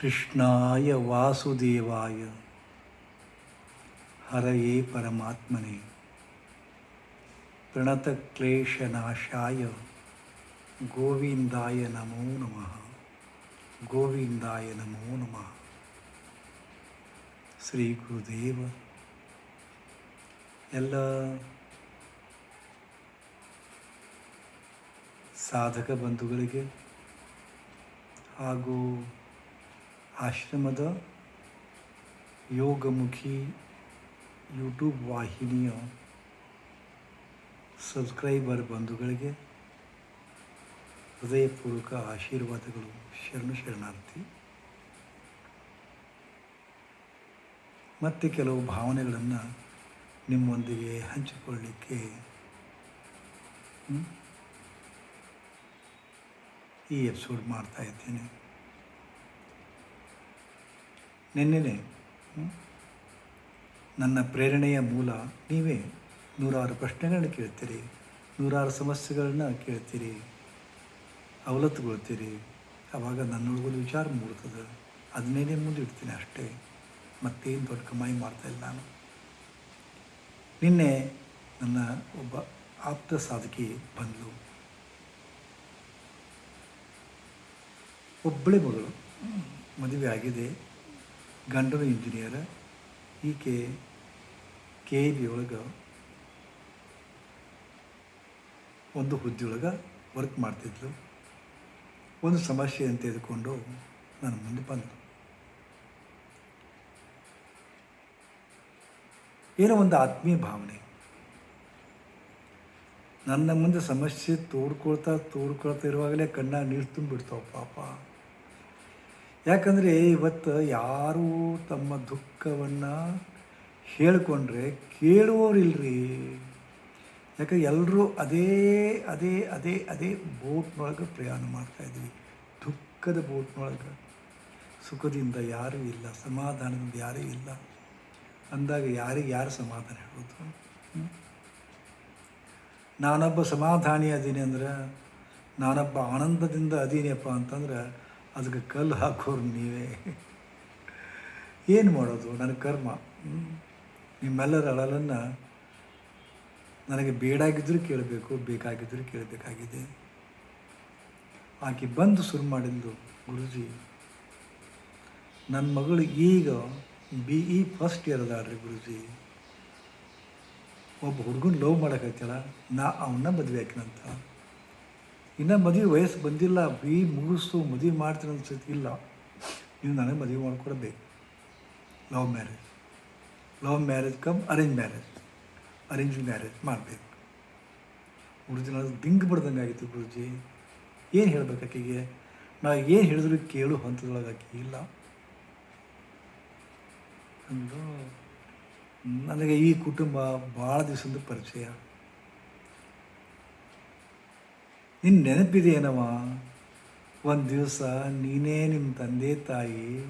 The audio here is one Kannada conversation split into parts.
ಕೃಷ್ಣಾಯ ವಾಸುದೇವಾಯ. ಹರಯೇ ಪರಮಾತ್ಮನೆ. ಪ್ರಣತಕ್ಲೇಶನಾಶಾಯ. ಗೋವಿಂದಾಯ ನಮೋ ನಮಃ. ಗೋವಿಂದಾಯ ನಮೋ ನಮಃ. ಶ್ರೀ ಗುರುದೇವ. ಎಲ್ಲ ಸಾಧಕ ಬಂಧುಗಳಿಗೆ ಹಾಗೂ ಆಶ್ರಮದ ಯೋಗಮುಖಿ ಯೂಟ್ಯೂಬ್ ವಾಹಿನಿಯ ಸಬ್ಸ್ಕ್ರೈಬರ್ ಬಂಧುಗಳಿಗೆ ಹೃದಯಪೂರ್ವಕ ಆಶೀರ್ವಾದಗಳು. ಶರಣು ಶರಣಾರ್ಥಿ. ಮತ್ತು ಕೆಲವು ಭಾವನೆಗಳನ್ನು ನಿಮ್ಮೊಂದಿಗೆ ಹಂಚಿಕೊಳ್ಳಲಿಕ್ಕೆ ಈ ಎಪಿಸೋಡ್ ಮಾಡ್ತಾ ಇದ್ದೇನೆ. ನಿನ್ನೆನೆ ನನ್ನ ಪ್ರೇರಣೆಯ ಮೂಲ ನೀವೇ. ನೂರಾರು ಪ್ರಶ್ನೆಗಳನ್ನ ಕೇಳ್ತೀರಿ. ನೂರಾರು ಸಮಸ್ಯೆಗಳನ್ನ ಕೇಳ್ತೀರಿ. ಅವಲತ್ತುಗೊಳ್ತೀರಿ. ಆವಾಗ ನನ್ನೊಳಗೊಂದು ವಿಚಾರ ಮೂಡ್ತದೆ. ಅದನ್ನೇನೆ ಮುಂದಿಡ್ತೀನಿ ಅಷ್ಟೇ. ಮತ್ತೇನು ದೊಡ್ಡ ಕಮಾಯಿ ಮಾಡ್ತಾಯಿಲ್ಲ ನಾನು. ನಿನ್ನೆ ನನ್ನ ಒಬ್ಬ ಆಪ್ತ ಸಾಧಕಿ ಬಂದಳು ಒಬ್ಬಳೆ ಮಗಳು. ಮದುವೆ ಆಗಿದೆ. ಗಂಡನು ಇಂಜಿನಿಯರ್, ಈಕೆ ಕೆ ಬಿ ಒಳಗೆ ಒಂದು ಹುದ್ದೆಯೊಳಗೆ ವರ್ಕ್ ಮಾಡ್ತಿದ್ಲು. ಒಂದು ಸಮಸ್ಯೆ ಅಂತ ತೆಗೆದುಕೊಂಡು ನನ್ನ ಮುಂದೆ ಬಂದರು ಏನೋ ಒಂದು ಆತ್ಮೀಯ ಭಾವನೆ. ನನ್ನ ಮುಂದೆ ಸಮಸ್ಯೆ ತೋಡ್ಕೊಳ್ತಾ ತೋಡ್ಕೊಳ್ತಾ ಇರುವಾಗಲೇ ಕಣ್ಣ ನೀರು ತುಂಬಿಡ್ತಾವ ಪಾಪ. ಯಾಕಂದರೆ ಇವತ್ತು ಯಾರೂ ತಮ್ಮ ದುಃಖವನ್ನು ಹೇಳಿಕೊಂಡ್ರೆ ಕೇಳುವವರಿಲ್ರಿ. ಯಾಕಂದ್ರೆ ಎಲ್ಲರೂ ಅದೇ ಅದೇ ಅದೇ ಅದೇ ಬೋಟ್ನೊಳಗೆ ಪ್ರಯಾಣ ಮಾಡ್ತಾಯಿದ್ವಿ ದುಃಖದ ಬೋಟ್ನೊಳಗೆ. ಸುಖದಿಂದ ಯಾರೂ ಇಲ್ಲ, ಸಮಾಧಾನದಿಂದ ಯಾರೂ ಇಲ್ಲ. ಅಂದಾಗ ಯಾರಿಗೆ ಯಾರು ಸಮಾಧಾನ ಹೇಳೋದು ನಾನೊಬ್ಬ ಸಮಾಧಾನಿ ಅದೀನಿ ಅಂದ್ರೆ, ನಾನೊಬ್ಬ ಆನಂದದಿಂದ ಅದೀನಿಯಪ್ಪ ಅಂತಂದ್ರೆ ಅದಕ್ಕೆ ಕಲ್ಲು ಹಾಕೋರು ನೀವೇ. ಏನು ಮಾಡೋದು ನನ್ನ ಕರ್ಮ? ನಿಮ್ಮೆಲ್ಲರ ಅಳಲನ್ನು ನನಗೆ ಬೇಡಾಗಿದ್ದರೂ ಕೇಳಬೇಕು ಬೇಕಾಗಿದ್ದರೂ ಕೇಳಬೇಕಾಗಿದೆ. ಆಕೆ ಬಂದು ಶುರು ಮಾಡಿದ್ದು, ಗುರುಜಿ ನನ್ನ ಮಗಳು ಈಗ ಬಿ ಇ ಫಸ್ಟ್ ಇಯರ್ ಅದಾಳ್ರಿ ಗುರುಜಿ. ಒಬ್ಬ ಹುಡುಗನ ಲವ್ ಮಾಡಕತ್ತಲ್ಲ ನಾ ಅವನ್ನ ಮದುವೆ ಹಾಕಿನಂತ ಇನ್ನು ಮದುವೆ ವಯಸ್ಸು ಬಂದಿಲ್ಲ ಬಿ ಮುಗಿಸ್ತು, ಮದುವೆ ಮಾಡ್ತೀನಿ ಅನ್ಸುತ್ತೆ ಇಲ್ಲ. ನೀವು ನನಗೆ ಮದುವೆ ಮಾಡಿಕೊಡಬೇಕು. Love marriage love marriage cum arrange marriage arrange marriage ಮಾಡಬೇಕು. ಹುಡುಗಿನ ದಿಂಗ್ ಬಿಡ್ದಂಗೆ ಆಗಿತ್ತು ಗುರುಜಿ. ಏನು ಹೇಳ್ಬೇಕು ಆಕೆಗೆ? ನಾ ಏನು ಹೇಳಿದ್ರು ಕೇಳು ಹಂತದೊಳಗೆ ಆಕೆ, ಇಲ್ಲ. ಅಂದು ನನಗೆ ಈ ಕುಟುಂಬ ಭಾಳ ದಿವಸದ ಪರಿಚಯ. ನಿನ್ನ ನೆನಪಿದೆಯೇನವ ಒಂದು ದಿವಸ ನೀನೇ ನಿಮ್ಮ ತಂದೆ ತಾಯಿ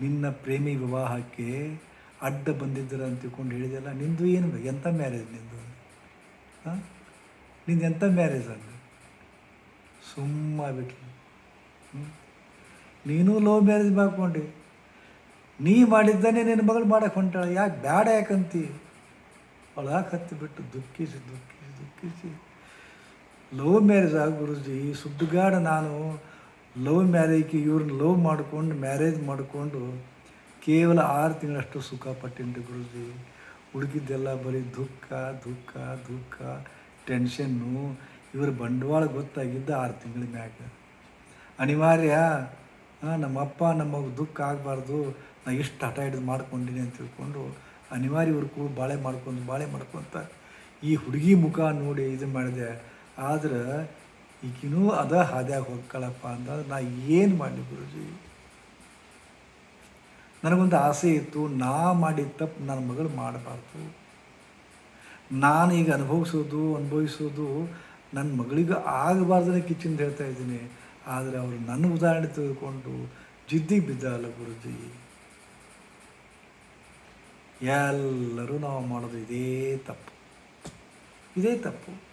ನಿನ್ನ ಪ್ರೇಮಿ ವಿವಾಹಕ್ಕೆ ಅಡ್ಡ ಬಂದಿದ್ದೀರ ಅಂತ ತಿಳ್ಕೊಂಡು ಹೇಳಿದೆಲ್ಲ ನಿಂದು ಏನು ಬೇಕು? ಎಂಥ ಮ್ಯಾರೇಜ್ ನಿಂದು? ಹಾಂ? ನಿಂದು ಎಂಥ ಮ್ಯಾರೇಜ್ ಅದು? ಸುಮ್ಮನೆ ನೀನು ಲವ್ ಮ್ಯಾರೇಜ್ ಮಾಡ್ಕೊಂಡು. ನೀ ಮಾಡಿದ್ದಾನೆ ನಿನ್ನ ಮಗಳು ಮಾಡಕ್ಕೆ ಹೊಂಟಾಳೆ. ಯಾಕೆ ಬೇಡ ಯಾಕಂತಿ? ಒಳಗೆ ಹತ್ತಿ ಬಿಟ್ಟು ದುಃಖಿಸಿ ದುಃಖಿಸಿ ದುಃಖಿಸಿ. ಲವ್ ಮ್ಯಾರೇಜ್ ಆಗಿ ಗುರುಜಿ ಸುಡ್ಡುಗಾಡ ನಾನು ಲವ್ ಮ್ಯಾರೇಜ್ಗೆ ಇವ್ರನ್ನ ಲವ್ ಮಾಡಿಕೊಂಡು ಮ್ಯಾರೇಜ್ ಮಾಡಿಕೊಂಡು ಕೇವಲ ಆರು ತಿಂಗಳಷ್ಟು ಸುಖ ಪಟ್ಟಿನಿ ಗುರುಜಿ. ಹುಡುಗಿದ್ದೆಲ್ಲ ಬರೀ ದುಃಖ ದುಃಖ ದುಃಖ ಟೆನ್ಷನ್ನು ಇವ್ರ ಬಂಡವಾಳ ಗೊತ್ತಾಗಿದ್ದ ಆರು ತಿಂಗಳ ಮ್ಯಾಗ. ಅನಿವಾರ್ಯ ನಮ್ಮಪ್ಪ ನಮ್ಮ ದುಃಖ ಆಗಬಾರ್ದು, ನಾ ಇಷ್ಟು ಹಠ ಹಿಡಿದು ಮಾಡ್ಕೊಂಡಿನಿ ಅಂತ ತಿಳ್ಕೊಂಡು ಅನಿವಾರ್ಯ ಇವ್ರು ಕೂಡ ಬಾಳೆ ಮಾಡ್ಕೊಂಡು, ಬಾಳೆ ಮಾಡ್ಕೊತ ಈ ಹುಡುಗಿ ಮುಖ ನೋಡಿ ಇದು ಮಾಡಿದೆ. ಆದ್ರೆ ಈಗಿನೂ ಅದ ಹಾದ್ಯಾಗ ಹೋಗ್ಕಳಪ್ಪ ಅಂತಂದ್ರೆ ನಾ ಏನು ಮಾಡಲಿ ಗುರುಜಿ? ನನಗೊಂದು ಆಸೆ ಇತ್ತು, ನಾ ಮಾಡಿದ ತಪ್ಪು ನನ್ನ ಮಗಳು ಮಾಡಬಾರ್ದು. ನಾನು ಈಗ ಅನುಭವಿಸೋದು ಅನುಭವಿಸೋದು ನನ್ನ ಮಗಳಿಗೂ ಆಗಬಾರ್ದನೇ ಕಿಚ್ಚಿಂದ ಹೇಳ್ತಾ ಇದ್ದೀನಿ. ಆದರೆ ಅವರು ನನ್ನ ಉದಾಹರಣೆ ತೆಗೆದುಕೊಂಡು ಜಿದ್ದಿಗೆ ಬಿದ್ದಲ್ಲ ಗುರುಜಿ. ಎಲ್ಲರೂ ನಾವು ಮಾಡೋದು ಇದೇ ತಪ್ಪು. ಇದೇ ತಪ್ಪು.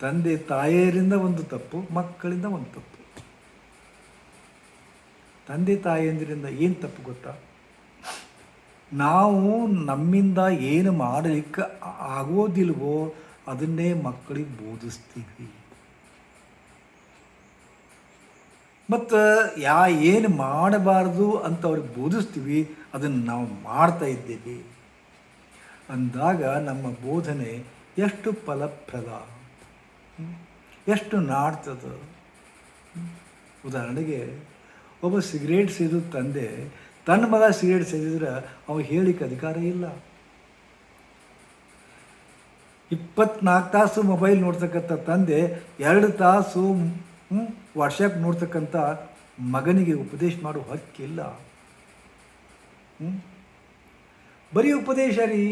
ತಂದೆ ತಾಯಿಯರಿಂದ ಒಂದು ತಪ್ಪು, ಮಕ್ಕಳಿಂದ ಒಂದು ತಪ್ಪು. ತಂದೆ ತಾಯಿಯಂದ್ರಿಂದ ಏನು ತಪ್ಪು ಗೊತ್ತಾ? ನಾವು ನಮ್ಮಿಂದ ಏನು ಮಾಡಲಿಕ್ಕೆ ಆಗೋದಿಲ್ವೋ ಅದನ್ನೇ ಮಕ್ಕಳಿಗೆ ಬೋಧಿಸ್ತೀವಿ. ಮತ್ತು ಯಾ ಏನು ಮಾಡಬಾರ್ದು ಅಂತ ಅವ್ರಿಗೆ ಬೋಧಿಸ್ತೀವಿ, ಅದನ್ನು ನಾವು ಮಾಡ್ತಾ ಇದ್ದೀವಿ. ಅಂದಾಗ ನಮ್ಮ ಬೋಧನೆ ಎಷ್ಟು ಫಲಪ್ರದ? ಎಷ್ಟು ನಾಡ್ತದ. ಉದಾಹರಣೆಗೆ, ಒಬ್ಬ ಸಿಗರೇಟ್ ಸೇದು ತಂದೆ, ತನ್ನ ಮಗ ಸಿಗರೇಟ್ ಸೇದಿದ್ರೆ ಅವ ಹೇಳಿಕ್ಕೆ ಅಧಿಕಾರ ಇಲ್ಲ. ಇಪ್ಪತ್ನಾಲ್ಕು ತಾಸು ಮೊಬೈಲ್ ನೋಡ್ತಕ್ಕಂಥ ತಂದೆ, ಎರಡು ತಾಸು ವಾಟ್ಸಪ್ ನೋಡ್ತಕ್ಕಂಥ ಮಗನಿಗೆ ಉಪದೇಶ ಮಾಡೋ ಹಕ್ಕಿಲ್ಲ. ಬರೀ ಉಪದೇಶ ರೀ.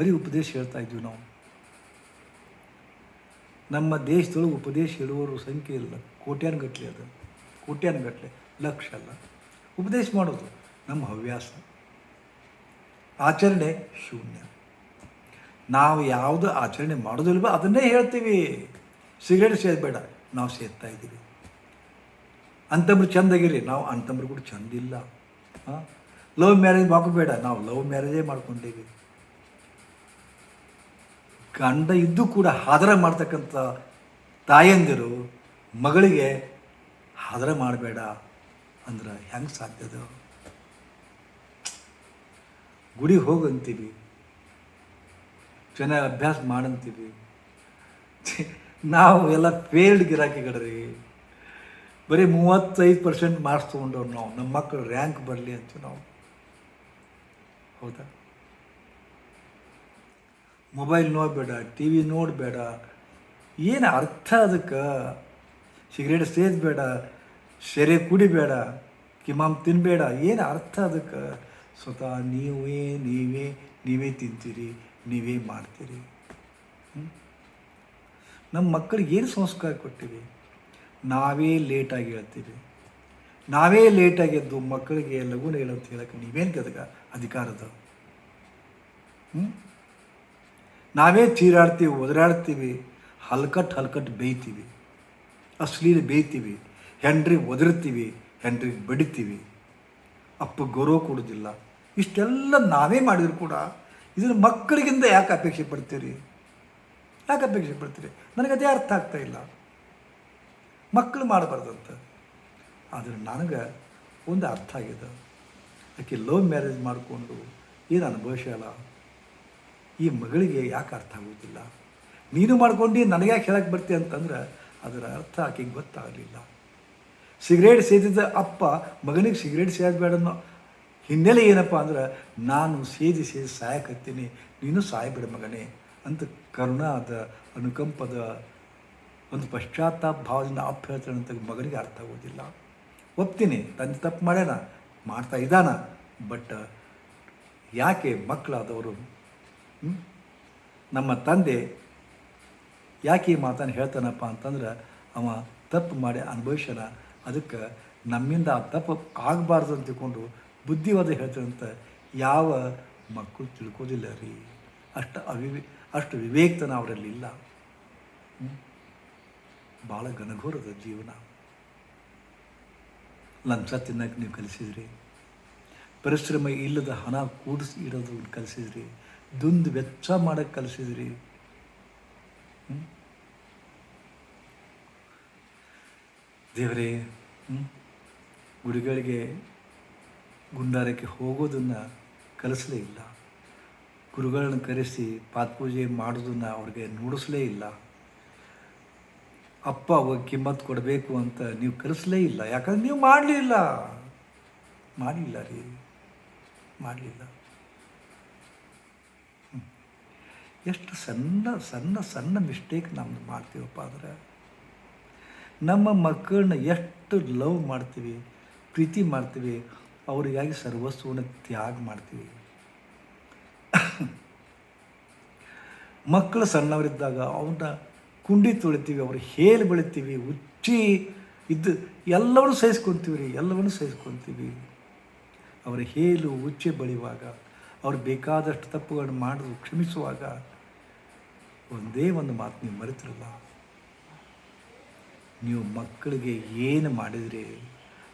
ಬರೀ ಉಪದೇಶ ಹೇಳ್ತಾ ಇದ್ವಿ ನಾವು. ನಮ್ಮ ದೇಶದೊಳಗೆ ಉಪದೇಶ ಹೇಳುವವರು ಸಂಖ್ಯೆ ಇಲ್ಲ. ಕೋಟ್ಯಾನುಗಟ್ಟಲೆ ಅದು. ಕೋಟ್ಯಾನುಗಟ್ಟಲೆ ಲಕ್ಷ ಅಲ್ಲ. ಉಪದೇಶ ಮಾಡೋದು ನಮ್ಮ ಹವ್ಯಾಸ. ಆಚರಣೆ ಶೂನ್ಯ. ನಾವು ಯಾವುದು ಆಚರಣೆ ಮಾಡೋದಿಲ್ವ ಅದನ್ನೇ ಹೇಳ್ತೀವಿ. ಸಿಗರೇಟ್ ಸೇದಬೇಡ ನಾವು ಸೇದ್ತಾ ಇದ್ದೀವಿ. ಅಂತಂಬ್ರು ಚಂದಾಗಿರಿ ನಾವು ಅಂತಂಬ್ರು ಕೂಡ ಚಂದ ಇಲ್ಲ. ಹಾಂ? ಲವ್ ಮ್ಯಾರೇಜ್ ಮಾಡ್ಕೋಬೇಡ. ನಾವು ಲವ್ ಮ್ಯಾರೇಜೇ ಮಾಡ್ಕೊಂಡೀವಿ ಗಂಡ ಇದ್ದು ಕೂಡ ಹಾದರ ಮಾಡ್ತಕ್ಕಂಥ ತಾಯಂದಿರು ಮಗಳಿಗೆ ಹಾದರ ಮಾಡಬೇಡ ಅಂದ್ರೆ ಹೆಂಗೆ ಸಾಧ್ಯದ ಗುಡಿ ಹೋಗಂತೀವಿ ಚೆನ್ನಾಗಿ ಅಭ್ಯಾಸ ಮಾಡಂತೀವಿ ನಾವು ಎಲ್ಲ ಫೇಲ್ಡ್ ಗಿರಾಕಿಗಳ್ರಿ. ಬರೀ ಮೂವತ್ತೈದು ಪರ್ಸೆಂಟ್ ಮಾರ್ಕ್ಸ್ ತೊಗೊಂಡವ್ರು ನಾವು. ನಮ್ಮ ಮಕ್ಕಳು ರ್ಯಾಂಕ್ ಬರಲಿ ಅಂತೀವಿ ನಾವು. ಹೌದಾ? ಮೊಬೈಲ್ ನೋಡಬೇಡ ಟಿ ವಿ ನೋಡಬೇಡ. ಏನು ಅರ್ಥ ಅದಕ್ಕೆ? ಸಿಗರೇಟ್ ಸೇದಬೇಡ, ಸೆರೆ ಕುಡಿಬೇಡ, ಕಿಮಾಮ್ ತಿನ್ನಬೇಡ ಏನು ಅರ್ಥ ಅದಕ್ಕೆ? ಸ್ವತಃ ನೀವೇ ನೀವೇ ನೀವೇ ತಿಂತೀರಿ, ನೀವೇ ಮಾಡ್ತೀರಿ. ನಮ್ಮ ಮಕ್ಕಳಿಗೆ ಏನು ಸಂಸ್ಕಾರ ಕೊಟ್ಟಿವಿ? ನಾವೇ ಲೇಟಾಗಿ ಹೇಳ್ತೀವಿ. ನಾವೇ ಲೇಟಾಗಿ ಎದ್ದು ಮಕ್ಕಳಿಗೆ ಲಘುನ ಹೇಳಂತ ಹೇಳಕ್ಕೆ ನೀವೇನು ಗದಗ? ಅಧಿಕಾರದ? ಹ್ಞೂ ನಾವೇ ತೀರಾಡ್ತೀವಿ, ಒದರಾಡ್ತೀವಿ, ಹಲ್ಕಟ್ ಹಲ್ಕಟ್ ಬೇಯ್ತೀವಿ. ಅಶ್ಲೀಲ ಬೇಯ್ತೀವಿ ಹೆಂಡ್ರಿಗೆ ಒದರ್ತೀವಿ ಹೆಂಡ್ರಿಗೆ ಬಡಿತೀವಿ. ಅಪ್ಪ ಗೌರವ ಕೊಡೋದಿಲ್ಲ ಇಷ್ಟೆಲ್ಲ ನಾವೇ ಮಾಡಿದ್ರು ಕೂಡ ಇದನ್ನು ಮಕ್ಕಳಿಗಿಂದ ಯಾಕೆ ಅಪೇಕ್ಷೆ ಪಡ್ತೀರಿ? ಯಾಕೆ ಅಪೇಕ್ಷೆ ಪಡ್ತೀರಿ? ನನಗೆ ಅದೇ ಅರ್ಥ ಆಗ್ತಾ ಇಲ್ಲ. ಮಕ್ಕಳು ಮಾಡಬಾರ್ದಂತ ಆದರೆ ನನಗೆ ಒಂದು ಅರ್ಥ ಆಗಿದೆ. ಆಕೆ ಲವ್ ಮ್ಯಾರೇಜ್ ಮಾಡಿಕೊಂಡು ಏನು ಅನುಭವಿಸಲ್ಲ ಈ ಮಗಳಿಗೆ ಯಾಕೆ ಅರ್ಥ ಆಗೋದಿಲ್ಲ ನೀನು ಮಾಡ್ಕೊಂಡು ನನಗೆ ಯಾಕೆ ಹೇಳಕ್ಕೆ ಬರ್ತೀಯ ಅಂತಂದ್ರೆ ಅದರ ಅರ್ಥ ಆಕೆಗೆ ಗೊತ್ತಾಗಲಿಲ್ಲ ಸಿಗರೇಟ್ ಸೇದಿದ್ದ ಅಪ್ಪ ಮಗನಿಗೆ ಸಿಗರೇಟ್ ಅನ್ನೋ ಹಿನ್ನೆಲೆ ಏನಪ್ಪ ಅಂದ್ರೆ, ನಾನು ಸೇದಿ ಸೇದಿ ಸಾಯಕತ್ತೀನಿ, ನೀನು ಸಾಯಬೇಡ ಮಗನೇ ಅಂತ ಕರುಣಾದ, ಅನುಕಂಪದ ಒಂದು ಪಶ್ಚಾತ್ತಾಪ ಭಾವದಿಂದ ಅಪ್ಪ ಹೇಳ್ತಾನೆ ಮಗನಿಗೆ ಅರ್ಥ ಆಗೋದಿಲ್ಲ ಒಪ್ತೀನಿ, ತಂದೆ ತಪ್ಪು ಮಾಡ್ಯಾನ, ಮಾಡ್ತಾ ಇದ್ದಾನ, ಬಟ್ ಯಾಕೆ ಮಕ್ಕಳಾದವರು? ನಮ್ಮ ತಂದೆ ಯಾಕೆ ಈ ಮಾತನ್ನು ಹೇಳ್ತಾನಪ್ಪ ಅಂತಂದ್ರೆ ಅವ ತಪ್ಪು ಮಾಡಿ ಅನುಭವಿಸ್ಯಾನ. ಅದಕ್ಕೆ ನಮ್ಮಿಂದ ಆ ತಪ್ಪು ಆಗಬಾರ್ದು ಅಂತ ತಿಳ್ಕೊಂಡು ಬುದ್ಧಿವಾದ ಹೇಳ್ತಾನಂತ ಯಾವ ಮಕ್ಕಳು ತಿಳ್ಕೋದಿಲ್ಲ ರೀ. ಅಷ್ಟು ಅವಿವೇ, ಅಷ್ಟು ವಿವೇಕ್ತನ ಅವರಲ್ಲಿ ಇಲ್ಲ? ಭಾಳ ಘನಘೋರದ ಜೀವನ. ಲಂಚ ತಿನ್ನಕ್ಕೆ ನೀವು ಕಲಿಸಿದ್ರಿ. ಪರಿಶ್ರಮ ಇಲ್ಲದ ಹಣ ಕೂಡಿಸಿ ಇಡೋದು ಕಲಿಸಿದ್ರಿ. ದುಂದು ವೆಚ್ಚ ಮಾಡಕ್ಕೆ ಕಲಿಸಿದ್ರಿ? ದೇವರೇ? ಗುಡಿಗಳಿಗೆ ಗುಂಡಾರಕ್ಕೆ ಹೋಗೋದನ್ನು ಕಲಿಸಲೇ ಇಲ್ಲ. ಗುರುಗಳನ್ನ ಕರೆಸಿ ಪಾತ್ಪೂಜೆ ಮಾಡೋದನ್ನು ಅವ್ರಿಗೆ ನೋಡಿಸ್ಲೇ ಇಲ್ಲ. ಅಪ್ಪ ಅವಾಗ ಕಿಮ್ಮತ್ತು ಕೊಡಬೇಕು ಅಂತ ನೀವು ಕಲಿಸಲೇ ಇಲ್ಲ. ಯಾಕಂದ್ರೆ ನೀವು ಮಾಡಲಿಲ್ಲ. ಮಾಡಲಿಲ್ಲ ರೀ. ಮಾಡಲಿಲ್ಲ. ಎಷ್ಟು ಸಣ್ಣ ಸಣ್ಣ ಸಣ್ಣ ಮಿಸ್ಟೇಕ್ ನಮ್ದು ಮಾಡ್ತೀವಪ್ಪ ಅಂದ್ರೆ ನಮ್ಮ ಮಕ್ಕಳನ್ನ ಎಷ್ಟು ಲವ್ ಮಾಡ್ತೀವಿ, ಪ್ರೀತಿ ಮಾಡ್ತೀವಿ, ಅವರಿಗಾಗಿ ಸರ್ವಸ್ವವನ್ನು ತ್ಯಾಗ ಮಾಡ್ತೀವಿ. ಮಕ್ಕಳು ಸಣ್ಣವರಿದ್ದಾಗ ಅವನ್ನ ಕುಂಡಿ ತೊಳಿತೀವಿ, ಅವ್ರು ಹೇಳಿ ಬೆಳಿತೀವಿ ಉಚ್ಚಿ ಇದ್ದು ಎಲ್ಲವನ್ನೂ ಸಹಿಸ್ಕೊತೀವಿ ರೀ ಎಲ್ಲವನ್ನೂ ಸಹಿಸ್ಕೊತೀವಿ. ಅವರ ಹೇಲು ಉಚ್ಚೆ ಬಳಿಯುವಾಗ, ಅವ್ರು ಬೇಕಾದಷ್ಟು ತಪ್ಪುಗಳನ್ನು ಮಾಡಿದ್ರು ಕ್ಷಮಿಸುವಾಗ ಒಂದೇ ಒಂದು ಮಾತು ನೀವು ಮರೆತಿರಲ್ಲ. ನೀವು ಮಕ್ಕಳಿಗೆ ಏನು ಮಾಡಿದ್ರಿ?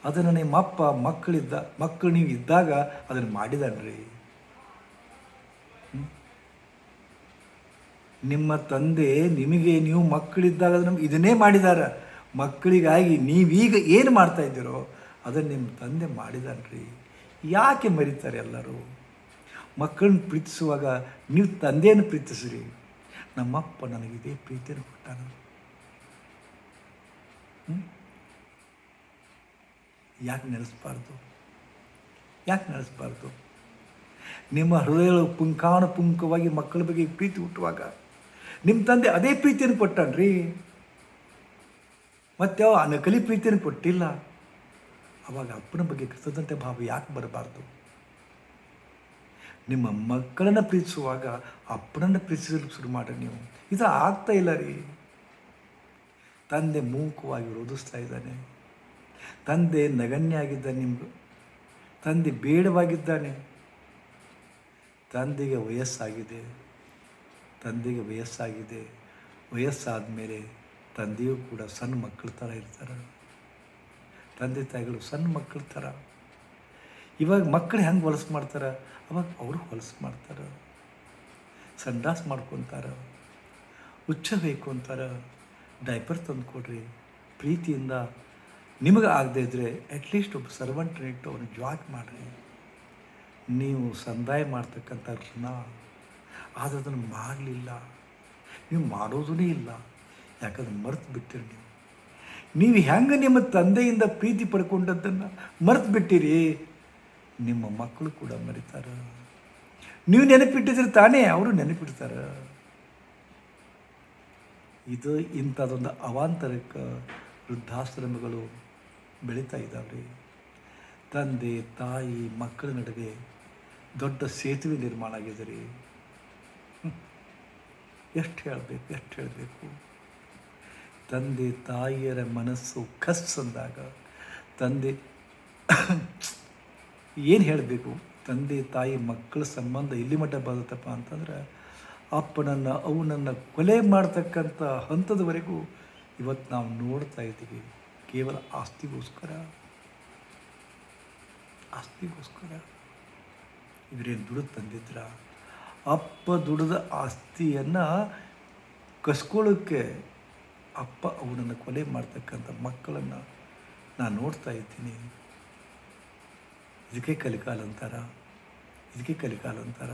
ಅದನ್ನು ನಿಮ್ಮ ಅಪ್ಪ ಮಕ್ಕಳಿದ್ದ, ಮಕ್ಕಳು ನೀವು ಇದ್ದಾಗ ಅದನ್ನು ಮಾಡಿದನ್ರಿ? ನಿಮ್ಮ ತಂದೆ ನಿಮಗೆ ನೀವು ಮಕ್ಕಳಿದ್ದಾಗ ಅದನ್ನು ಇದನ್ನೇ ಮಾಡಿದಾರ. ಮಕ್ಕಳಿಗಾಗಿ ನೀವೀಗ ಏನು ಮಾಡ್ತಾ ಇದ್ದೀರೋ ಅದನ್ನು ನಿಮ್ಮ ತಂದೆ ಮಾಡಿದನ್ರಿ. ಯಾಕೆ ಮರಿತಾರೆ ಎಲ್ಲರೂ? ಮಕ್ಕಳನ್ನ ಪ್ರೀತಿಸುವಾಗ ನೀವು ತಂದೆಯನ್ನು ಪ್ರೀತಿಸ್ರಿ. ನಮ್ಮಪ್ಪ ನನಗೆ ಇದೇ ಪ್ರೀತಿಯನ್ನು ಕೊಟ್ಟಾನ? ಯಾಕೆ ನೆಲೆಸಬಾರ್ದು ಯಾಕೆ ನೆಲೆಸಬಾರ್ದು ನಿಮ್ಮ ಹೃದಯಗಳು ಪುಂಕಾನುಪುಂಕವಾಗಿ ಮಕ್ಕಳ ಬಗ್ಗೆ ಪ್ರೀತಿ ಹುಟ್ಟುವಾಗ ನಿಮ್ಮ ತಂದೆ ಅದೇ ಪ್ರೀತಿಯನ್ನು ಕೊಟ್ಟನ್ರಿ. ಮತ್ತೆ ಅವ ನಕಲಿ ಪ್ರೀತಿಯನ್ನು ಕೊಟ್ಟಿಲ್ಲ. ಅವಾಗ ಅಪ್ಪನ ಬಗ್ಗೆ ಕೃತಜ್ಞತೆ ಭಾವ ಯಾಕೆ ಬರಬಾರ್ದು? ನಿಮ್ಮ ಮಕ್ಕಳನ್ನು ಪ್ರೀತಿಸುವಾಗ ಅಪ್ಪನನ್ನು ಪ್ರೀತಿಸಲು ಶುರು ಮಾಡಿ ನೀವು. ಇದು ಆಗ್ತಾ ಇಲ್ಲ ರೀ. ತಂದೆ ಮೂಕವಾಗಿ ರೋಧಿಸ್ತಾ ಇದ್ದಾನೆ. ತಂದೆ ನಗಣ್ಯ ಆಗಿದ್ದಾನೆ ನಿಮ್ಮದು ತಂದೆ ಬೇಡವಾಗಿದ್ದಾನೆ. ತಂದೆಗೆ ವಯಸ್ಸಾಗಿದೆ. ತಂದೆಗೆ ವಯಸ್ಸಾಗಿದೆ. ವಯಸ್ಸಾದ ಮೇಲೆ ತಂದೆಯೂ ಕೂಡ ಸಣ್ಣ ಮಕ್ಕಳ ಥರ ಇರ್ತಾರೆ. ತಂದೆ ತಾಯಿಗಳು ಸಣ್ಣ ಮಕ್ಕಳ ಥರ. ಇವಾಗ ಮಕ್ಕಳು ಹೆಂಗೆ ಹೊಲಸು ಮಾಡ್ತಾರೆ? ಅವಾಗ ಅವರು ಹೊಲಸು ಮಾಡ್ತಾರೆ. ಸಂಡಾಸ್ ಮಾಡ್ಕೊತಾರೆ. ಹುಚ್ಚ ಬೇಕು ಅಂತಾರೆ. ಡೈಪರ್ ತಂದು ಕೊಡ್ರಿ ಪ್ರೀತಿಯಿಂದ ನಿಮಗೆ ಆಗದೆ ಇದ್ದರೆ ಅಟ್ಲೀಸ್ಟ್ ಒಬ್ಬ ಸರ್ವೆಂಟ್ ಇಟ್ಟು ಅವ್ರನ್ನ ಜಾಕ್ ಮಾಡಿರಿ. ನೀವು ಸಂದಾಯ ಮಾಡ್ತಕ್ಕಂಥ ಋಣ. ಆದರೆ ಅದನ್ನು ಮಾಡಲಿಲ್ಲ. ನೀವು ಮಾಡೋದೂ ಇಲ್ಲ. ಯಾಕಂದ್ರೆ ಮರೆತು ಬಿಟ್ಟಿರಿ ನೀವು. ನೀವು ಹೆಂಗೆ ನಿಮ್ಮ ತಂದೆಯಿಂದ ಪ್ರೀತಿ ಪಡ್ಕೊಂಡದ್ದನ್ನು ಮರೆತು ಬಿಟ್ಟಿರಿ? ನಿಮ್ಮ ಮಕ್ಕಳು ಕೂಡ ಮರಿತಾರೆ. ನೀವು ನೆನಪಿಟ್ಟಿದ್ರೆ ತಾನೇ ಅವರು ನೆನಪಿಡ್ತಾರೆ. ಇದು ಇಂಥದ್ದೊಂದು ಅವಾಂತರಿಕ ವೃದ್ಧಾಶ್ರಮಗಳು ಬೆಳೀತಾ ಇದ್ದಾವೆ. ತಂದೆ, ತಾಯಿ, ಮಕ್ಕಳ ನಡುವೆ ದೊಡ್ಡ ಸೇತುವೆ ನಿರ್ಮಾಣ ಆಗಿದೆ ರೀ ಎಷ್ಟು ಹೇಳಬೇಕು ಎಷ್ಟು ಹೇಳಬೇಕು? ತಂದೆ, ತಾಯಿಯರ ಮನಸ್ಸು ಕಸ್ಸಂದಾಗ ತಂದೆ ಏನು ಹೇಳಬೇಕು? ತಂದೆ, ತಾಯಿ, ಮಕ್ಕಳ ಸಂಬಂಧ ಎಲ್ಲಿ ಮಟ್ಟ ಬರುತ್ತಪ್ಪ ಅಂತಂದ್ರೆ, ಅಪ್ಪನನ್ನು, ಅವನನ್ನು ಕೊಲೆ ಮಾಡ್ತಕ್ಕಂಥ ಹಂತದವರೆಗೂ ಇವತ್ತು ನಾವು ನೋಡ್ತಾ ಇದ್ದೀವಿ. ಕೇವಲ ಆಸ್ತಿಗೋಸ್ಕರ. ಆಸ್ತಿಗೋಸ್ಕರ. ಇವರೇನು ದುಡಿದು ತಂದಿದ್ರ? ಅಪ್ಪ ದುಡಿದ ಆಸ್ತಿಯನ್ನು ಕಸ್ಕೊಳ್ಳೋಕ್ಕೆ ಅಪ್ಪ ಅವನನ್ನು ಕೊಲೆ ಮಾಡ್ತಕ್ಕಂಥ ಮಕ್ಕಳನ್ನು ನಾನು ನೋಡ್ತಾ ಇದ್ದೀನಿ. ಇದಕ್ಕೆ ಕಲಿಕಾಲ ಅಂತಾರ? ಇದಕ್ಕೆ ಕಲಿಕಾಲ ಅಂತಾರ?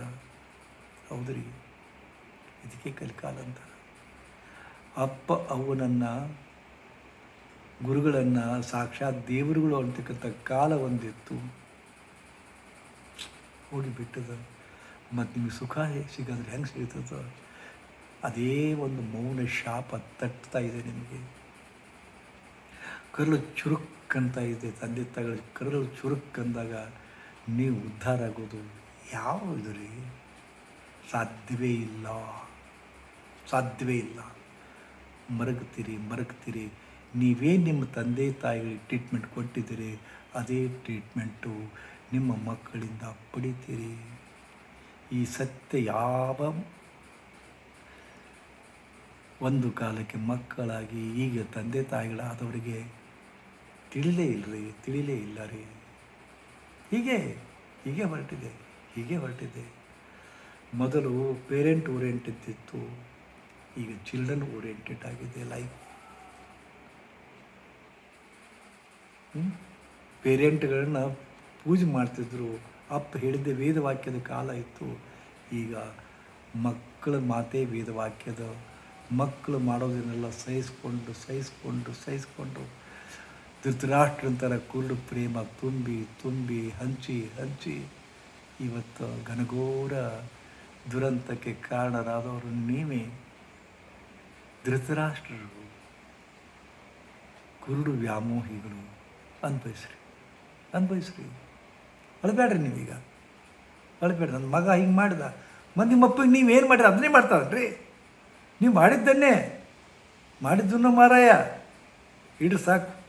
ಹೌದ್ರಿ. ಇದಕ್ಕೆ ಕಲಿಕಾಲ ಅಂತಾರ? ಅಪ್ಪ, ಅವನನ್ನು, ಗುರುಗಳನ್ನು ಸಾಕ್ಷಾತ್ ದೇವರುಗಳು ಅಂತಕ್ಕಂಥ ಕಾಲ ಒಂದಿತ್ತು. ಹೋಗಿ ಬಿಟ್ಟದ. ಮತ್ತು ನಿಮಗೆ ಸುಖ ಸಿಗಂದ್ರೆ ಹೆಂಗೆ ಸಿಗ್ತದ? ಅದೇ ಒಂದು ಮೌನ ಶಾಪ ತಟ್ತಾ ಇದೆ ನಿಮಗೆ. ಕರಳು ಚುರುಕ್ಕಂತ ಇದೆ, ತಂದೆ ತಾಯಿಗಳು ಕರಳು ಚುರುಕ್ಕಂದಾಗ ನೀವು ಉದ್ಧಾರ ಆಗೋದು ಯಾವ ಇದು ರೀ ಸಾಧ್ಯವೇ ಇಲ್ಲ. ಸಾಧ್ಯವೇ ಇಲ್ಲ. ಮರಗ್ತೀರಿ ಮರಗ್ತೀರಿ. ನೀವೇ ನಿಮ್ಮ ತಂದೆ ತಾಯಿಗಳಿಗೆ ಟ್ರೀಟ್ಮೆಂಟ್ ಕೊಟ್ಟಿದ್ದೀರಿ. ಅದೇ ಟ್ರೀಟ್ಮೆಂಟು ನಿಮ್ಮ ಮಕ್ಕಳಿಂದ ಪಡಿತೀರಿ. ಈ ಸತ್ಯ ಯಾವ ಒಂದು ಕಾಲಕ್ಕೆ ಮಕ್ಕಳಾಗಿ ಈಗ ತಂದೆ ತಾಯಿಗಳಾದವರಿಗೆ ತಿಳಿಲೇ ಇಲ್ಲರಿ ತಿಳಿಲೇ ಇಲ್ಲ ರೀ. ಹೀಗೆ ಹೀಗೆ ಹೊರಟಿದೆ ಹೀಗೆ ಹೊರಟಿದೆ. ಮೊದಲು ಪೇರೆಂಟ್ ಓರಿಯೆಂಟೆಡ್ ಇತ್ತು, ಈಗ ಚಿಲ್ಡ್ರನ್ ಓರಿಯೆಂಟೆಡ್ ಆಗಿದೆ ಲೈಫ್ ಪೇರೆಂಟ್ಗಳನ್ನ ಪೂಜೆ ಮಾಡ್ತಿದ್ರು, ಅಪ್ಪ ಹೇಳಿದ್ದೆ ವೇದವಾಕ್ಯದ ಕಾಲ ಇತ್ತು. ಈಗ ಮಕ್ಕಳ ಮಾತೇ ವೇದವಾಕ್ಯದ, ಮಕ್ಕಳು ಮಾಡೋದನ್ನೆಲ್ಲ ಸಹಿಸ್ಕೊಂಡು ಸಹಿಸ್ಕೊಂಡು ಸಹಿಸ್ಕೊಂಡು ಧೃತರಾಷ್ಟ್ರಂತರ ಕುರುಡು ಪ್ರೇಮ ತುಂಬಿ ತುಂಬಿ, ಹಂಚಿ ಹಂಚಿ. ಇವತ್ತು ಘನಘೋರ ದುರಂತಕ್ಕೆ ಕಾರಣರಾದವರು ನೀವೇ. ಧೃತರಾಷ್ಟ್ರರು, ಕುರುಡು ವ್ಯಾಮೋಹಿಗಳು. ಅನ್ಭವಿಸ್ರಿ ಅನ್ಭವಿಸ್ರಿ. ಅಳಬೇಡ್ರಿ ನೀವೀಗ. ಅಳಬೇಡ್ರಿ ನನ್ನ ಮಗ ಹಿಂಗೆ ಮಾಡಿದ. ಮಂದಿ ಮಪ್ಪಿಗೆ ನೀವು ಏನು ಮಾಡಿರಿ ಅದನ್ನೇ ಮಾಡ್ತಾವನ್ರಿ ನೀವು ಮಾಡಿದ್ದನ್ನೇ. ಮಾಡಿದ್ದನ್ನು ಮಾರಾಯ. ಇಡ್ರಿ ಸಾಕು.